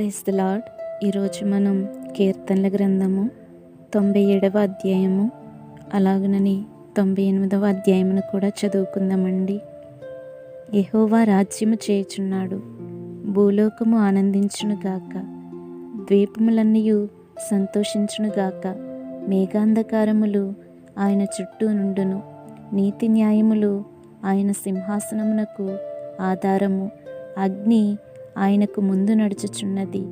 Praise the lord ఈరోజు మనం కీర్తనల గ్రంథము తొంభై ఏడవ అధ్యాయము అలాగనని తొంభై ఎనిమిదవ అధ్యాయమును కూడా చదువుకుందామండి. యహోవా రాజ్యము చేయుచున్నాడు భూలోకము ఆనందించునుగాక సంతోషించును సంతోషించునుగాక మేఘాంధకారములు ఆయన చుట్టూ నుండును నీతి న్యాయములు ఆయన సింహాసనమునకు ఆధారము అగ్ని ఆయనకు ముందు నడుచుచున్నది.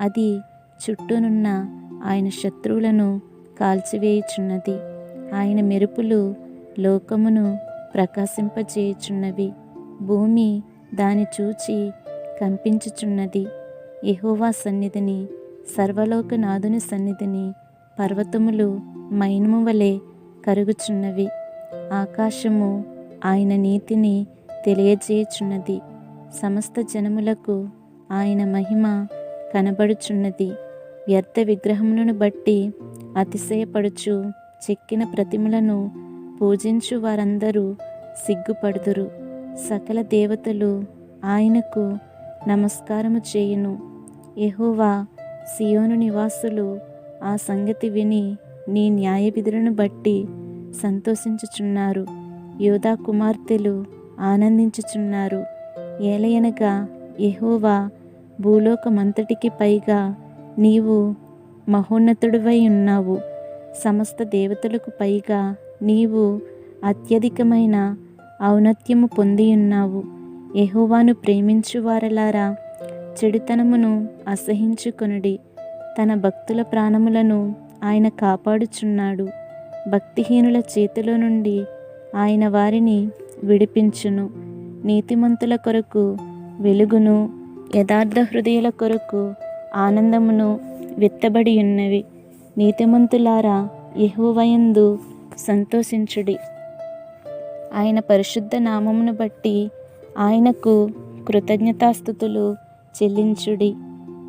అది చుట్టూనున్న ఆయన శత్రువులను కాల్చివేయుచున్నది. ఆయన మెరుపులు లోకమును ప్రకాశింపజేయుచున్నవి. భూమి దాని చూచి కంపించుచున్నది. ఎహోవా సన్నిధిని సర్వలోకనాథుని సన్నిధిని పర్వతములు మైనము వలె కరుగుచున్నవి. ఆకాశము ఆయన నీతిని తెలియజేయుచున్నది. సమస్త జనములకు ఆయన మహిమ కనబడుచున్నది. వ్యర్థ విగ్రహములను బట్టి అతిశయపడుచు చెక్కిన ప్రతిమలను పూజించు వారందరూ సిగ్గుపడుదురు. సకల దేవతలు ఆయనకు నమస్కారము చేయును. ఎహోవా సియోను నివాసులు ఆ సంగతి విని నీ న్యాయ విధులను బట్టి సంతోషించుచున్నారు. యోధా కుమార్తెలు ఆనందించుచున్నారు. ఏలయనగా యహోవా భూలోకమంతటికి పైగా నీవు మహోన్నతుడివై ఉన్నావు. సమస్త దేవతలకు పైగా నీవు అత్యధికమైన ఔన్నత్యము పొంది ఉన్నావు. యెహోవాను ప్రేమించు వారలారా చెడుతనమును అసహించుకొనుడి. తన భక్తుల ప్రాణములను ఆయన కాపాడుచున్నాడు. భక్తిహీనుల చేతిలో నుండి ఆయన వారిని విడిపించును. నీతిమంతుల కొరకు వెలుగును యథార్థ హృదయుల కొరకు ఆనందమును విత్తబడి ఉన్నవి. నీతిమంతులారా యెహోవయందు సంతోషించుడి. ఆయన పరిశుద్ధ నామమును బట్టి ఆయనకు కృతజ్ఞతాస్థుతులు చెల్లించుడి.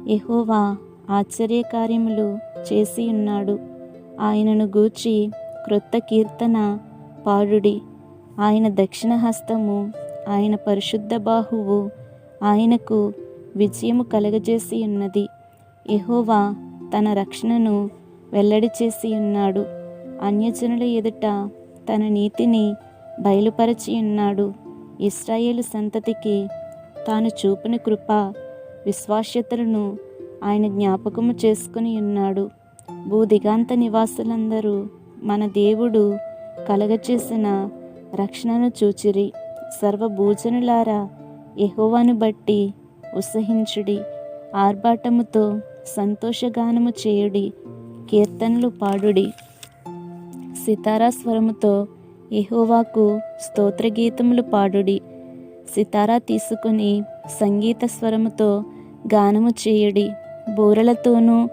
యహోవా ఆశ్చర్యకార్యములు చేసి ఉన్నాడు. ఆయనను గూర్చి క్రొత్త కీర్తన పాడుడి. ఆయన దక్షిణ హస్తము ఆయన పరిశుద్ధ బాహువు ఆయనకు విజయము కలగజేసి ఉన్నది. ఎహోవా తన రక్షణను వెల్లడి చేసి ఉన్నాడు. అన్యజనుల ఎదుట తన నీతిని బయలుపరచి ఉన్నాడు. ఇస్రాయేలు సంతతికి తాను చూపిన కృప విశ్వాస్యతలను ఆయన జ్ఞాపకము చేసుకుని ఉన్నాడు. భూదిగాంత నివాసులందరూ మన దేవుడు కలగచేసిన రక్షణను చూచిరి. సర్వభూజనులారా ఎహోవాను బట్టి ఉత్సహించుడి ఆర్భాటముతో సంతోషగానము చేయుడి కీర్తనలు పాడుడి. సితారా స్వరముతో ఎహోవాకు స్తోత్రగీతములు పాడుడి. సితారా తీసుకుని సంగీత స్వరముతో గానము చేయుడి. బూరలతోనూ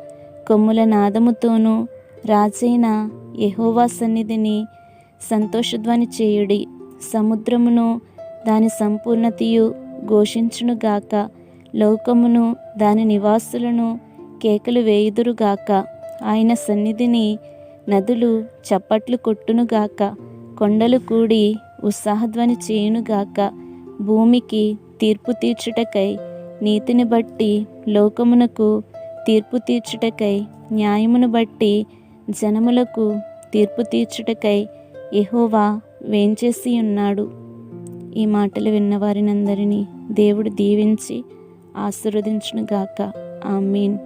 కొమ్ముల నాదముతోనూ రాజైన ఎహోవా సన్నిధిని సంతోషధ్వని చేయుడి. సముద్రమును దాని సంపూర్ణతయు ఘోషించునుగాక లోకమును దాని నివాసులను కేకలు వేయుదురుగాక ఆయన సన్నిధిని నదులు చప్పట్లు కొట్టునుగాక కొండలు కూడి ఉత్సాహధ్వని చేయునుగాక భూమికి తీర్పు తీర్చుటకై నీతిని బట్టి లోకమునకు తీర్పు తీర్చుటకై న్యాయమును బట్టి జనములకు తీర్పు తీర్చుటకై ఎహోవా వేంచేసి ఉన్నాడు ఈ మాటలు విన్న వారినందరినీ దేవుడు దీవించి ఆశీర్వదించునుగాక. మీన్